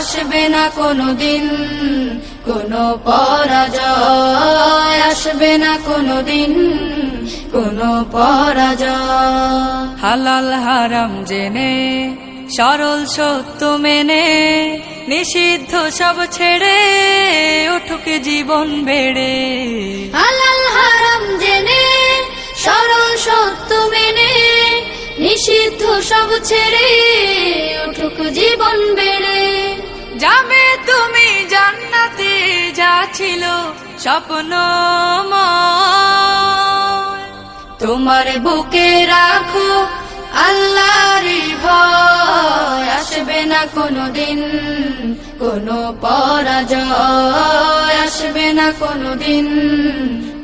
আসবে না কোনো দিন কোনো পরাজয়। আসবে না কোনো দিন কোনো পরাজয়। হালাল হারাম জেনে, সরল সত্য মেনে, নিষিদ্ধ সব ছেড়ে উঠুক জীবন বেড়ে। হালাল হারাম জেনে, সরল সত্য মেনে, নিষিদ্ধ সব ছেড়ে উঠুক জীবন বেড়ে। যাবে তুমি জান্নাতে, যা ছিল স্বপ্ন তোমার বুকে রাখো আল্লাহর ভয়। আসবে না কোনো দিন কোনো পরাজয়। আসবে না কোনো দিন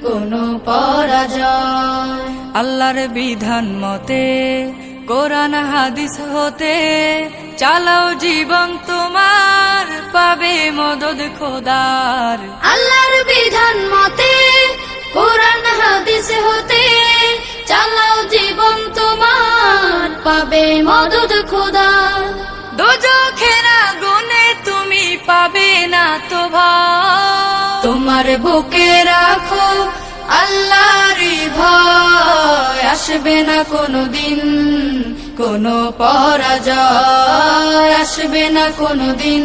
কোনো পরাজয়। আল্লাহর বিধান মতে, কোরআন হাদিস হতে চালাও জীবন তোমার। পাবে মদদ খোদার। আল্লাহর বিধান মতে কোরআন হাদিস হতে চালাও জীবন তোমার পাবে মদদ খোদা দোজখেরা গুনে তুমি পাবে না তো তোমার বুকে রাখো আল্লাহর ভয় আসবে না কোনো দিন কোনো পরাজয় আসবে না কোনো দিন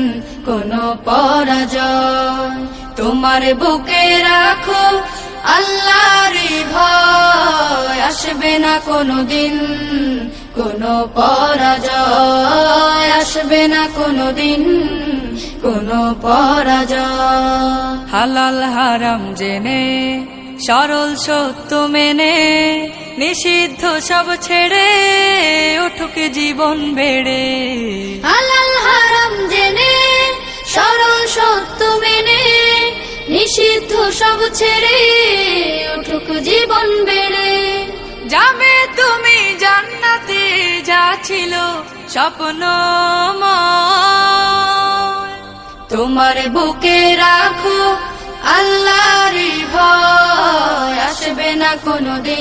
কোনো পরাজয়। তোমার বুকে রাখো আল্লাহরই ভয়। আসবে না কোনো দিন কোনো পরাজয়। আসবে না কোনো দিন কোনো পরাজয়। হালাল হারাম জেনে, সরল সত্য মেনে, নিষিদ্ধ সব ছেড়ে উঠুক জীবন বেড়ে। হালাল সব ছেড়ে উঠুক জীবন বেড়ে। যাবে তুমি জান্নাতে, যা ছিল স্বপ্ন তোমার বুকে রাখো আল্লাহর ভয়, আসবে না কোনো দিন